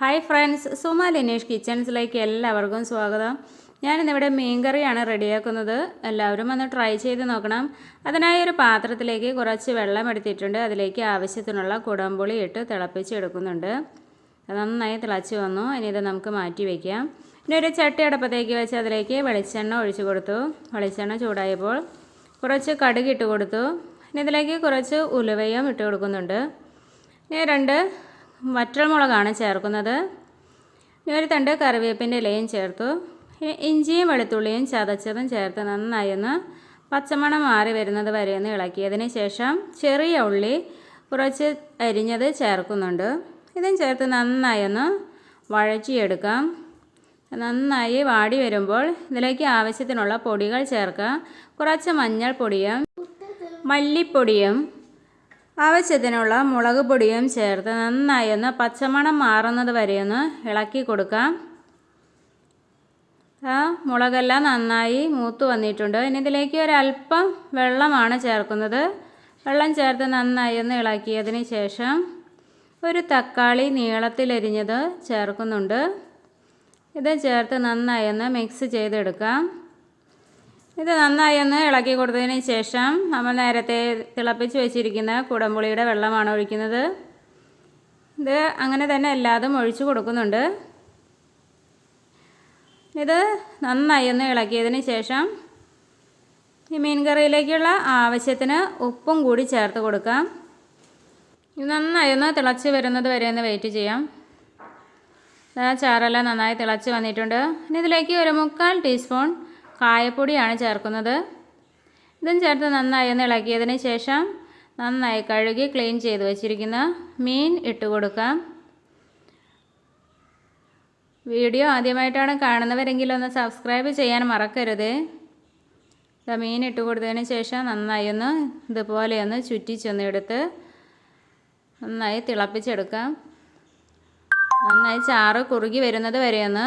Hi friends Suma Linesh കിച്ചൺസിലേക്ക് എല്ലാവർക്കും സ്വാഗതം. ഞാനിന്നിവിടെ മീൻകറിയാണ് റെഡിയാക്കുന്നത്. എല്ലാവരും ഒന്ന് ട്രൈ ചെയ്ത് നോക്കണം. അതിനായി ഒരു പാത്രത്തിലേക്ക് കുറച്ച് വെള്ളം എടുത്തിട്ടുണ്ട്. അതിലേക്ക് ആവശ്യത്തിനുള്ള കുടംപുളി ഇട്ട് തിളപ്പിച്ചെടുക്കുന്നുണ്ട് അത് നന്നായി തിളച്ച് വന്നു. ഇനി ഇത് നമുക്ക് മാറ്റി വയ്ക്കാം ഇനി ഒരു ചട്ടി അടപ്പത്തേക്ക് വെച്ച് അതിലേക്ക് വെളിച്ചെണ്ണ ഒഴിച്ചു കൊടുത്തു. വെളിച്ചെണ്ണ ചൂടായപ്പോൾ കുറച്ച് കടുക് ഇട്ട് കൊടുത്തു. ഇനി ഇതിലേക്ക് കുറച്ച് ഉലുവയും ഇട്ട് കൊടുക്കുന്നുണ്ട്. ഇനി രണ്ട് വറ്റൽമുളകാണ് ചേർക്കുന്നത്. ഒരു തണ്ട് കറിവേപ്പിന്റെ ഇലയും ചേർത്തു. ഇഞ്ചിയും വെളുത്തുള്ളിയും ചതച്ചതും ചേർത്ത് നന്നായി ഒന്ന് പച്ചമണം മാറി വരുന്നത് വരെ ഒന്ന് ഇളക്കിയതിന് ശേഷം ചെറിയ ഉള്ളി കുറച്ച് അരിഞ്ഞത് ചേർക്കുന്നുണ്ട്. ഇതും ചേർത്ത് നന്നായി ഒന്ന് വഴറ്റിയെടുക്കാം. നന്നായി വാടി വരുമ്പോൾ ഇതിലേക്ക് ആവശ്യത്തിനുള്ള പൊടികൾ ചേർക്കാം. കുറച്ച് മഞ്ഞൾപ്പൊടിയും മല്ലിപ്പൊടിയും ആവശ്യത്തിനുള്ള മുളക് പൊടിയും ചേർത്ത് നന്നായി ഒന്ന് പച്ചമണം മാറുന്നത് വരെ ഒന്ന് ഇളക്കി കൊടുക്കാം. ആ മുളകെല്ലാം നന്നായി മൂത്ത് വന്നിട്ടുണ്ട്. ഇനി ഇതിലേക്ക് ഒരല്പം വെള്ളമാണ് ചേർക്കുന്നത്. വെള്ളം ചേർത്ത് നന്നായി ഒന്ന് ഇളക്കിയതിന് ശേഷം ഒരു തക്കാളി നീളത്തിലരിഞ്ഞത് ചേർക്കുന്നുണ്ട്. ഇത് ചേർത്ത് നന്നായി ഒന്ന് മിക്സ് ചെയ്തെടുക്കാം. ഇത് നന്നായി ഒന്ന് ഇളക്കി കൊടുത്തതിന് ശേഷം നമ്മൾ നേരത്തെ തിളപ്പിച്ച് വെച്ചിരിക്കുന്ന കുടംപുളിയുടെ വെള്ളമാണ് ഒഴിക്കുന്നത്. ഇത് അങ്ങനെ തന്നെ എല്ലാതും ഒഴിച്ചു കൊടുക്കുന്നുണ്ട്. ഇത് നന്നായി ഒന്ന് ഇളക്കിയതിന് ശേഷം ഈ മീൻ കറിയിലേക്കുള്ള ആവശ്യത്തിന് ഉപ്പും കൂടി ചേർത്ത് കൊടുക്കാം. ഇത് നന്നായി ഒന്ന് തിളച്ച് വരുന്നത് വരെ ഒന്ന് വെയിറ്റ് ചെയ്യാം. ചാറെല്ലാം നന്നായി തിളച്ച് വന്നിട്ടുണ്ട്. ഇനി ഇതിലേക്ക് ഒരു മുക്കാൽ ടീസ്പൂൺ കായപ്പൊടിയാണ് ചേർക്കുന്നത്. ഇതും ചേർത്ത് നന്നായി ഒന്ന് ഇളക്കിയതിന് ശേഷം നന്നായി കഴുകി ക്ലീൻ ചെയ്ത് വച്ചിരിക്കുന്ന മീൻ ഇട്ട് കൊടുക്കാം. വീഡിയോ ആദ്യമായിട്ടാണ് കാണുന്നവരെങ്കിൽ ഒന്ന് സബ്സ്ക്രൈബ് ചെയ്യാൻ മറക്കരുത്. മീൻ ഇട്ട് കൊടുത്തതിന് ശേഷം നന്നായി ഒന്ന് ഇതുപോലെ ഒന്ന് ചുറ്റിച്ചൊന്ന് എടുത്ത് നന്നായി തിളപ്പിച്ചെടുക്കാം. നന്നായി ചാറ് കുറുകി വരുന്നത് വരെ ഒന്ന്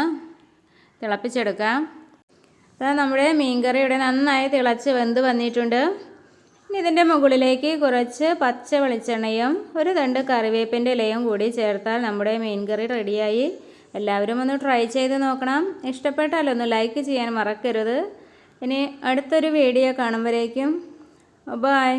തിളപ്പിച്ചെടുക്കാം. അതാ നമ്മുടെ മീൻകറി ഇവിടെ നന്നായി തിളച്ച് വെന്ത് വന്നിട്ടുണ്ട്. ഇനി ഇതിന്റെ മുകളിലേക്ക് കുറച്ച് പച്ച വെളിച്ചെണ്ണയും ഒരു തണ്ട് കറിവേപ്പിന്റെ ഇലയും കൂടി ചേർത്താൽ നമ്മുടെ മീൻകറി റെഡിയായി. എല്ലാവരും ഒന്ന് ട്രൈ ചെയ്ത് നോക്കണം. ഇഷ്ടപ്പെട്ടാൽ ഒന്ന് ലൈക്ക് ചെയ്യാൻ മറക്കരുത്. ഇനി അടുത്തൊരു വീഡിയോ കാണുമ്പോഴേക്കും ബായ്